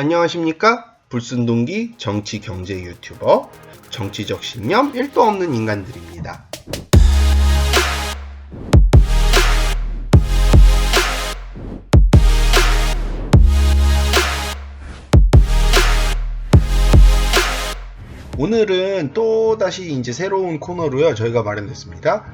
안녕하십니까? 불순동기 정치 경제 유튜버 정치적 신념 1도 없는 인간들입니다. 오늘은 또 다시 이제 새로운 코너로요 저희가 마련했습니다.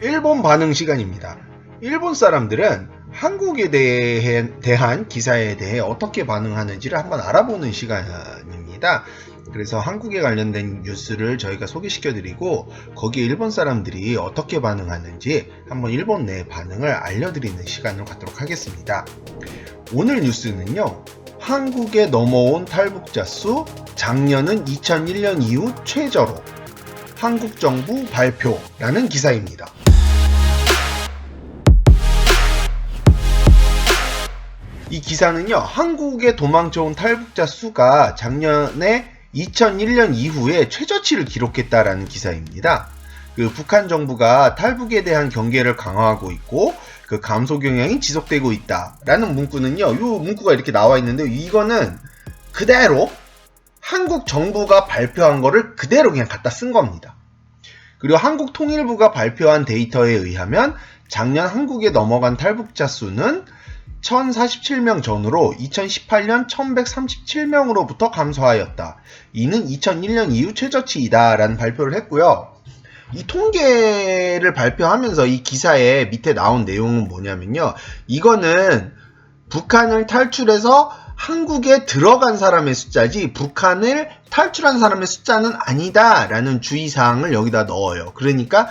일본 반응 시간입니다. 일본 사람들은 한국에 대해, 대한 기사에 대해 어떻게 반응하는지를 한번 알아보는 시간입니다. 그래서 한국에 관련된 뉴스를 저희가 소개시켜 드리고 거기에 일본 사람들이 어떻게 반응하는지 한번 일본 내 반응을 알려드리는 시간을 갖도록 하겠습니다. 오늘 뉴스는요. 한국에 넘어온 탈북자 수 작년은 2001년 이후 최저로 한국 정부 발표라는 기사입니다. 이 기사는요, 한국에 도망쳐온 탈북자 수가 작년에 2001년 이후에 최저치를 기록했다라는 기사입니다. 그 북한 정부가 탈북에 대한 경계를 강화하고 있고 그 감소 경향이 지속되고 있다라는 문구는요. 이 문구가 이렇게 나와 있는데 이거는 그대로 한국 정부가 발표한 거를 그대로 그냥 갖다 쓴 겁니다. 그리고 한국 통일부가 발표한 데이터에 의하면 작년 한국에 넘어간 탈북자 수는 1047명 전후로 2018년 1137명으로부터 감소하였다. 이는 2001년 이후 최저치이다 라는 발표를 했고요. 이 통계를 발표하면서 이 기사에 밑에 나온 내용은 뭐냐면요. 이거는 북한을 탈출해서 한국에 들어간 사람의 숫자지 북한을 탈출한 사람의 숫자는 아니다라는 주의사항을 여기다 넣어요. 그러니까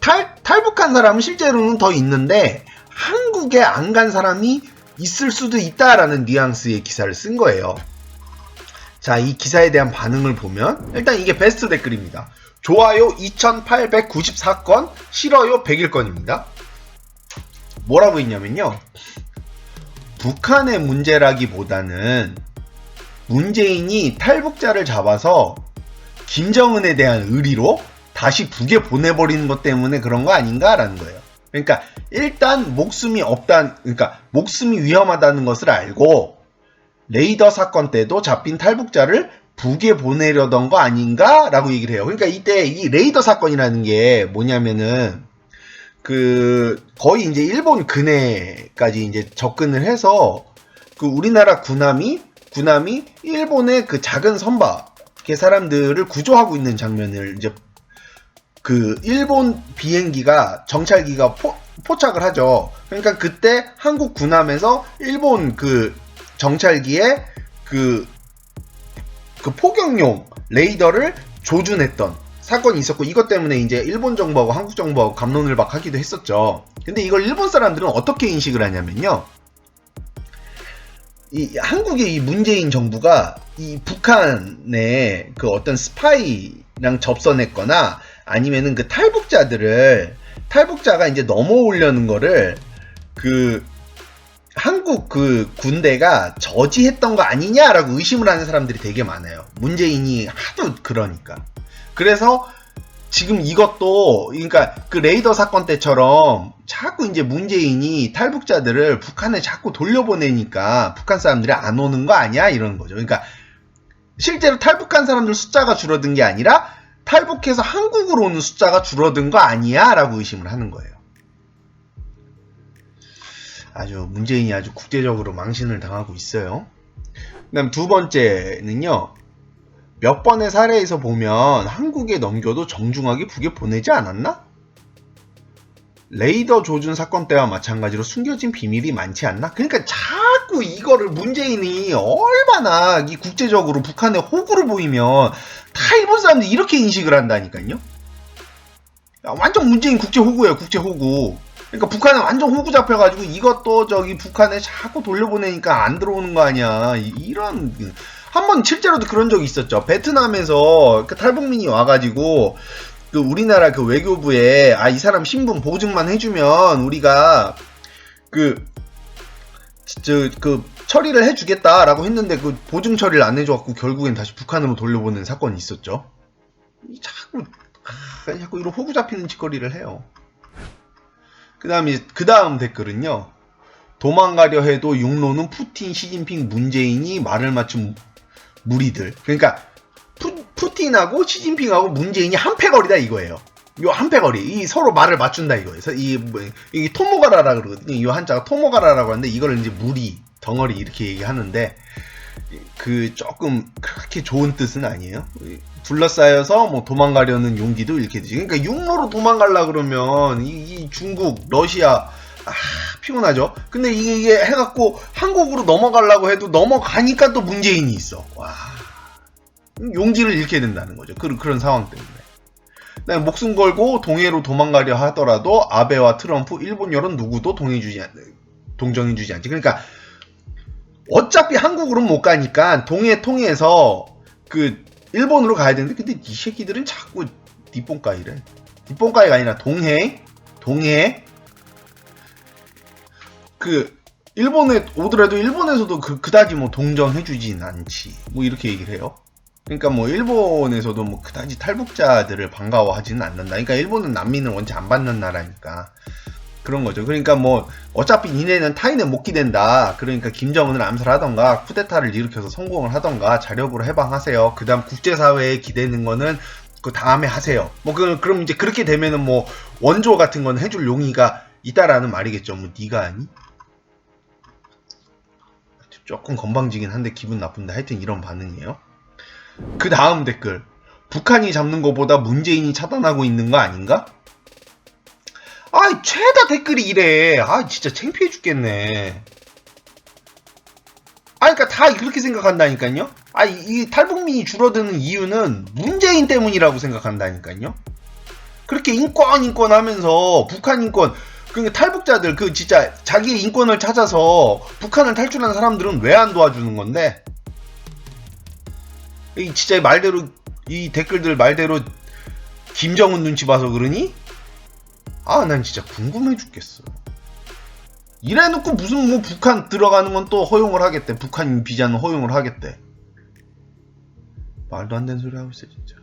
탈, 탈북한 사람은 실제로는 더 있는데 한국에 안 간 사람이 있을 수도 있다라는 뉘앙스의 기사를 쓴 거예요. 자, 이 기사에 대한 반응을 보면 일단 이게 베스트 댓글입니다. 좋아요 2894건, 싫어요 101건입니다. 뭐라고 했냐면요. 북한의 문제라기보다는 문재인이 탈북자를 잡아서 김정은에 대한 의리로 다시 북에 보내버리는 것 때문에 그런 거 아닌가라는 거예요. 그러니까 일단 목숨이 없단 그러니까 목숨이 위험하다는 것을 알고 레이더 사건 때도 잡힌 탈북자를 북에 보내려던 거 아닌가라고 얘기를 해요. 그러니까 이때 이 레이더 사건이라는 게 뭐냐면은 그 거의 이제 일본 근해까지 이제 접근을 해서 그 우리나라 군함이 군함이 일본의 그 작은 선박 의 사람들을 구조하고 있는 장면을 이제 그 일본 비행기가 정찰기가 포, 포착을 하죠. 그러니까 그때 한국 군함에서 일본 그 정찰기에 그, 그 포격용 레이더를 조준했던 사건이 있었고 이것 때문에 이제 일본 정부하고 한국 정부하고 감론을 박 하기도 했었죠. 근데 이걸 일본 사람들은 어떻게 인식을 하냐면요. 이 한국의 이 문재인 정부가 이 북한의 그 어떤 스파이랑 접선했거나 아니면은 그 탈북자들을 탈북자가 이제 넘어오려는 거를 그 한국 그 군대가 저지했던 거 아니냐라고 의심을 하는 사람들이 되게 많아요. 문재인이 하도 그러니까. 그래서 지금 이것도 그러니까 그 레이더 사건 때처럼 자꾸 이제 문재인이 탈북자들을 북한에 자꾸 돌려보내니까 북한 사람들이 안 오는 거 아니야 이러는 거죠. 그러니까 실제로 탈북한 사람들 숫자가 줄어든 게 아니라 탈북해서 한국으로 오는 숫자가 줄어든 거 아니야? 라고 의심을 하는 거예요. 아주 문재인이 아주 국제적으로 망신을 당하고 있어요. 그 다음 두 번째는요. 몇 번의 사례에서 보면 한국에 넘겨도 정중하게 북에 보내지 않았나? 레이더 조준 사건 때와 마찬가지로 숨겨진 비밀이 많지 않나? 그러니까 자꾸 이거를 문재인이 얼마나 이 국제적으로 북한에 호구를 보이면 다 일본 사람들이 이렇게 인식을 한다니까요. 야, 완전 문재인 국제 호구예요, 국제 호구. 그러니까 북한에 완전 호구 잡혀가지고 이것도 저기 북한에 자꾸 돌려보내니까 안 들어오는 거 아니야. 이런 한 번 실제로도 그런 적이 있었죠. 베트남에서 그 탈북민이 와가지고 그 우리나라 그 외교부에 아 이 사람 신분 보증만 해주면 우리가 그 저그 처리를 해주겠다라고 했는데 그 보증 처리를 안 해줘갖고 결국엔 다시 북한으로 돌려보낸 사건이 있었죠. 자꾸 아, 자꾸 이런 호구 잡히는 짓거리를 해요. 그 다음에 그 다음 댓글은요. 도망가려 해도 육로는 푸틴, 시진핑, 문재인이 말을 맞춘 무리들. 그러니까 푸, 푸틴하고 시진핑하고 문재인이 한패거리다 이거예요. 요 한패거리. 이 서로 말을 맞춘다 이거예요. 그래서 이, 뭐, 이 토모가라라 그러거든요. 이 한자가 토모가라라고 하는데 이걸 이제 무리, 덩어리 이렇게 얘기하는데 그 조금 그렇게 좋은 뜻은 아니에요. 둘러싸여서 뭐 도망가려는 용기도 잃게 되지. 그러니까 육로로 도망가려 그러면 이, 이 중국, 러시아 아 피곤하죠. 근데 이게, 이게 해갖고 한국으로 넘어가려고 해도 넘어가니까 또 문재인이 있어. 와 용기를 잃게 된다는 거죠. 그, 그런 상황 때문에. 그다음에 목숨 걸고 동해로 도망가려 하더라도 아베와 트럼프, 일본 여론 누구도 동해주지 않, 동정해주지 않지. 그러니까 어차피 한국으로는 못 가니까 동해 통해서 그 일본으로 가야 되는데 근데 이 새끼들은 자꾸 뒷봉가이래. 뒷봉가이가 아니라 동해, 동해. 그 일본에 오더라도 일본에서도 그 그다지 뭐 동정해주진 않지. 뭐 이렇게 얘기를 해요. 그러니까 뭐 일본에서도 뭐 그다지 탈북자들을 반가워하지는 않는다. 그러니까 일본은 난민을 원체 안 받는 나라니까 그런 거죠. 그러니까 뭐 어차피 니네는 타인에 못 기댄다. 그러니까 김정은을 암살하던가 쿠데타를 일으켜서 성공을 하던가 자력으로 해방하세요. 그다음 국제사회에 기대는 거는 그 다음에 하세요. 뭐 그, 그럼 이제 그렇게 되면은 뭐 원조 같은 건 해줄 용의가 있다라는 말이겠죠. 뭐 네가 아니? 조금 건방지긴 한데 기분 나쁜데 하여튼 이런 반응이에요. 그 다음 댓글. 북한이 잡는 것보다 문재인이 차단하고 있는 거 아닌가? 아, 최다 댓글이 이래. 아, 진짜 창피해 죽겠네. 아, 그러니까 다 그렇게 생각한다니까요. 아, 이, 이 탈북민이 줄어드는 이유는 문재인 때문이라고 생각한다니까요. 그렇게 인권 인권 하면서 북한 인권 그러니까 탈북자들 그 진짜 자기의 인권을 찾아서 북한을 탈출한 사람들은 왜 안 도와주는 건데? 이 진짜 말대로 이 댓글들 말대로 김정은 눈치 봐서 그러니? 아, 난 진짜 궁금해 죽겠어. 이래놓고 무슨 뭐 북한 들어가는 건 또 허용을 하겠대. 북한 비자는 허용을 하겠대. 말도 안 되는 소리 하고 있어, 진짜.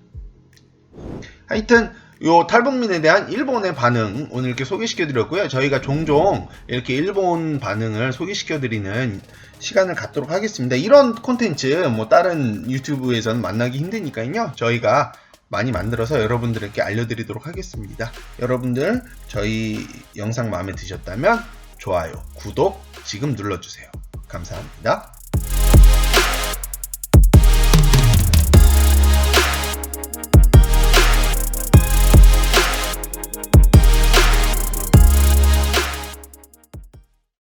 하여튼, 요 탈북민에 대한 일본의 반응 오늘 이렇게 소개시켜 드렸고요. 저희가 종종 이렇게 일본 반응을 소개시켜 드리는 시간을 갖도록 하겠습니다. 이런 콘텐츠 뭐 다른 유튜브에서는 만나기 힘드니까요. 저희가 많이 만들어서 여러분들에게 알려드리도록 하겠습니다. 여러분들 저희 영상 마음에 드셨다면 좋아요, 구독 지금 눌러주세요. 감사합니다.